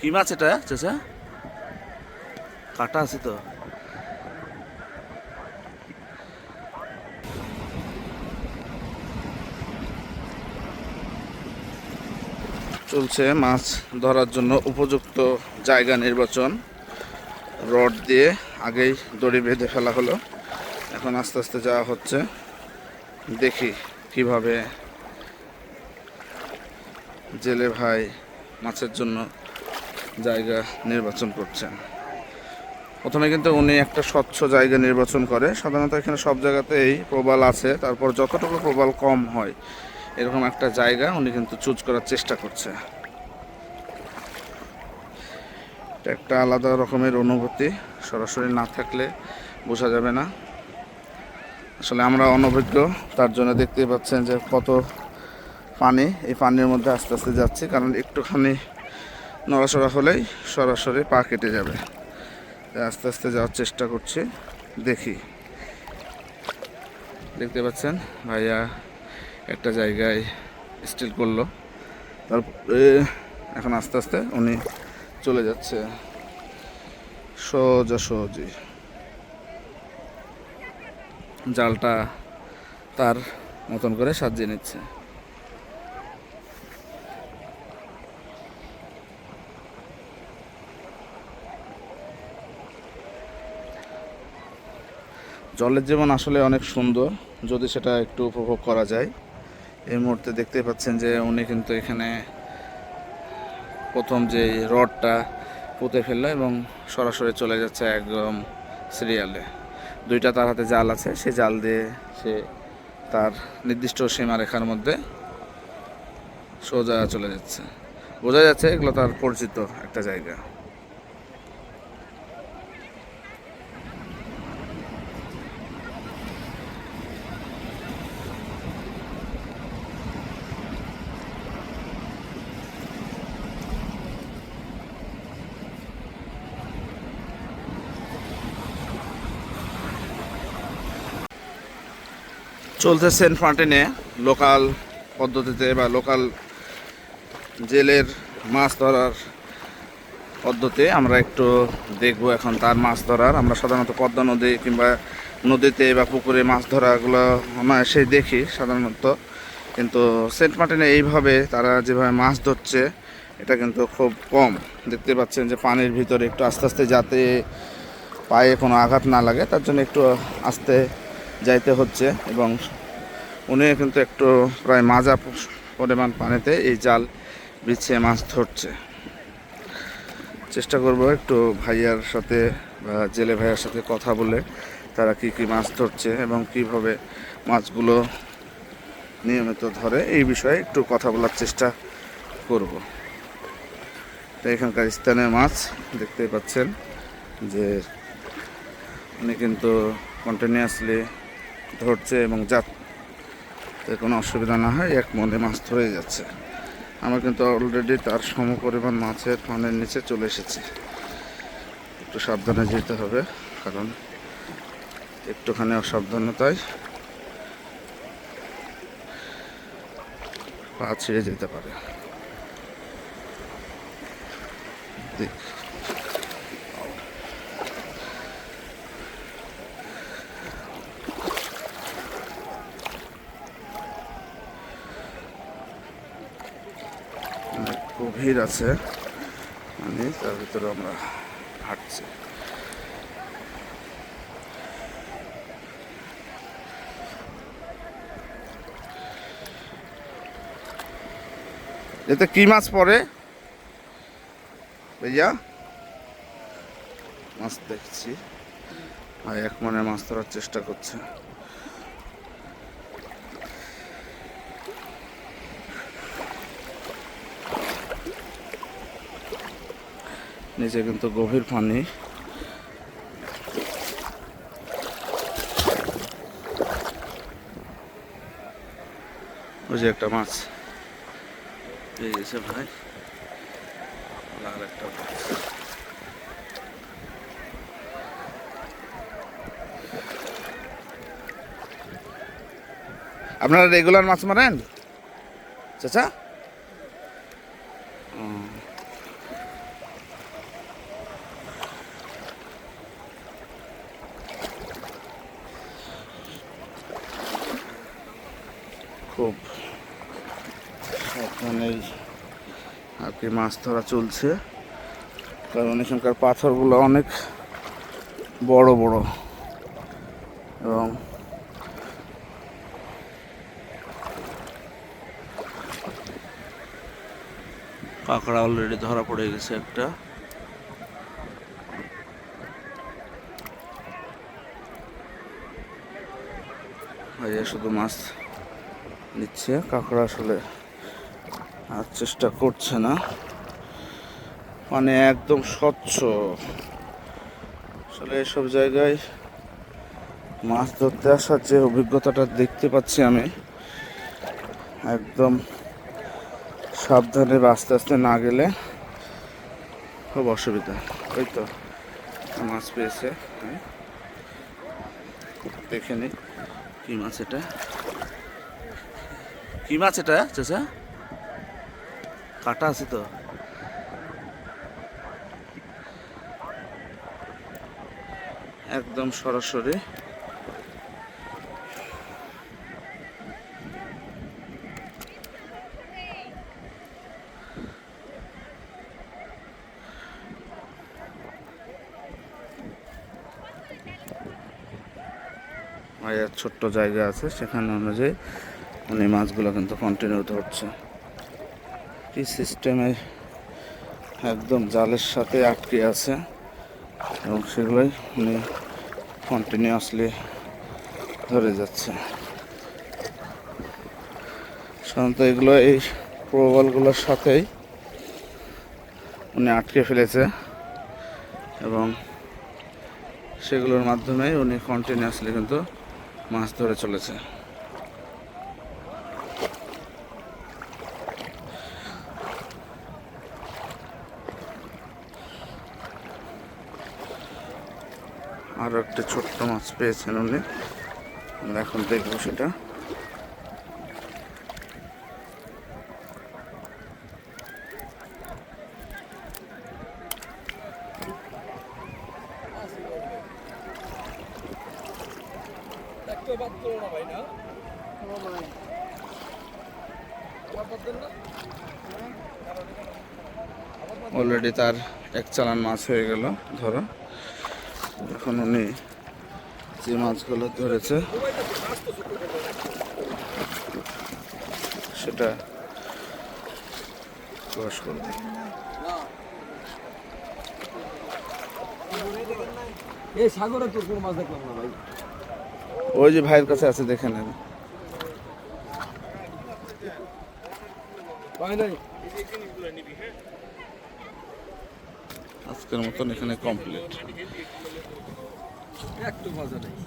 কি মাছ এটা, চাচা? কাটা আছে তো। চলছে মাছ ধরার জন্য উপযুক্ত জায়গা নির্বাচন। রড দিয়ে আগেই দড়ি বেঁধে ফেলা হলো। এখন আস্তে আস্তে যাওয়া হচ্ছে। দেখি কীভাবে জেলে ভাই মাছের জন্য জায়গা নির্বাচন করছেন। প্রথমে কিন্তু উনি একটা স্বচ্ছ জায়গা নির্বাচন করে। সাধারণত এখানে সব জায়গাতেই প্রবাল আছে। তারপর যতটুকু প্রবাল কম হয়, এরকম একটা জায়গা উনি কিন্তু চুজ করার চেষ্টা করছে। একটা আলাদা রকমের অনুভূতি। সরাসরি না থাকলে বোঝা যাবে না। আসলে আমরা অনভিজ্ঞ, তার জন্য দেখতে পাচ্ছেন যে কত পানি এই পানির মধ্যে আস্তে আস্তে যাচ্ছে। কারণ একটুখানি নড়াচড়া হলেই সরাসরি পা কেটে যাবে। আস্তে আস্তে যাওয়ার চেষ্টা করছি। দেখি। দেখতে পাচ্ছেন, ভাইয়া একটা জায়গায় স্টিল করল। তারপরে এখন আস্তে আস্তে উনি চলে যাচ্ছে। সোজা সহজি জালটা তার মতন করে সাজিয়ে নিচ্ছে। জলের জীবন আসলে অনেক সুন্দর, যদি সেটা একটু উপভোগ করা যায়। এই মুহূর্তে দেখতে পাচ্ছেন যে উনি কিন্তু এখানে প্রথম যে রডটা পুঁতে ফেলল এবং সরাসরি চলে যাচ্ছে একদম সিরিয়ালে। দুইটা তার হাতে জাল আছে সে জাল দিয়ে সে তার নির্দিষ্ট সীমারেখার মধ্যে সোজা চলে যাচ্ছে। বোঝা যাচ্ছে এগুলো তার পরিচিত একটা জায়গা। চলছে সেন্ট মার্টিনে লোকাল পদ্ধতিতে বা লোকাল জেলের মাছ ধরার পদ্ধতি। আমরা একটু দেখব এখন তার মাছ ধরার। আমরা সাধারণত পদ্মা নদী কিংবা নদীতে বা পুকুরে মাছ ধরাগুলো সেই দেখি সাধারণত। কিন্তু সেন্ট মার্টিনে এইভাবে তারা যেভাবে মাছ ধরছে, এটা কিন্তু খুব কম। দেখতে পাচ্ছেন যে পানির ভিতরে একটু আস্তে আস্তে যাতে পায়ে কোনো আঘাত না লাগে, তার জন্য একটু আস্তে যাইতে হচ্ছে এবং উনি কিন্তু একটু প্রায় মাজা পরিমাণ পানিতে এই জাল বিছিয়ে মাছ ধরছে। চেষ্টা করব একটু ভাইয়ার সাথে বা জেলে ভাইয়ার সাথে কথা বলে তারা কি কি মাছ ধরছে এবং কীভাবে মাছগুলো নিয়মিত ধরে। এই বিষয়ে একটু কথা বলার চেষ্টা করব। তো এখানকার স্থানীয় মাছ দেখতেই পাচ্ছেন যে উনি কিন্তু কন্টিনিউয়াসলি ধরছে এবং যাতে কোনো অসুবিধা না হয়, এক মনে মাছ ধরে যাচ্ছে। আমার কিন্তু অলরেডি তার সম পরিমাণ মাছের ফানের নিচে চলে এসেছি। একটু সাবধানে যেতে হবে, কারণ একটুখানি অসাবধানতায় পা ছিঁড়ে যেতে পারে। দেখ। গভীর আছে। মানে তার ভিতরে আমরা হাঁটছি। এতে কি মাছ পড়ে? ভাইয়া? মাছ দেখছি। আর এক মনে মাছ ধরার চেষ্টা করছে। নিচে কিন্তু গভীর পানি। ওই যে একটা মাছ। এই গেছে ভাই আর একটা মাছ। আপনারা রেগুলার মাছ মারেন? চাচা? খুব সাবধানেই আর কি মাছ ধরা চলছে। কারণ এখানকার পাথরগুলো অনেক বড় বড়। এবং কাঁকড়া অলরেডি ধরা পড়ে গেছে একটা। শুধু মাছ নিচ্ছে। কাঁকড়া আসলে আর চেষ্টা করছে না। মানে একদম স্বচ্ছ। আসলে এসব জায়গায় মাছ ধরতে আসার যে অভিজ্ঞতাটা দেখতে পাচ্ছি আমি, একদম সাবধানে আস্তে আস্তে না গেলে খুব অসুবিধা। ওই তো মাছ পেয়েছে। হ্যাঁ। দেখে নি কি মাছ এটা। কি মাছ এটা চাচা? কাটা আছে তো। একদম সরাসরি। ছোট্ট জায়গা আছে সেখানে অনুযায়ী উনি মাছগুলো কিন্তু কন্টিনিউ ধরছে কি সিস্টেমে একদম জালের সাথে আটকে আছে এবং সেগুলোই উনি কন্টিনিউয়াসলি ধরে যাচ্ছে। সাধারণত এগুলো এই প্রবালগুলোর সাথেই উনি আটকে ফেলেছে এবং সেগুলোর মাধ্যমেই উনি কন্টিনিউয়াসলি কিন্তু মাছ ধরে চলেছে। আরও একটা ছোট্ট মাছ পেয়েছেন উনি। এখন দেখব সেটা। অলরেডি তার এক চালান মাছ হয়ে গেল, ধরো। এখন উনি যে মাছগুলো ধরেছে সেটা প্রকাশ করবে। ওই যে ভাইয়ের কাছে আছে দেখে নেন। আজকের মতন এখানে কমপ্লিট একটু মজা নেই।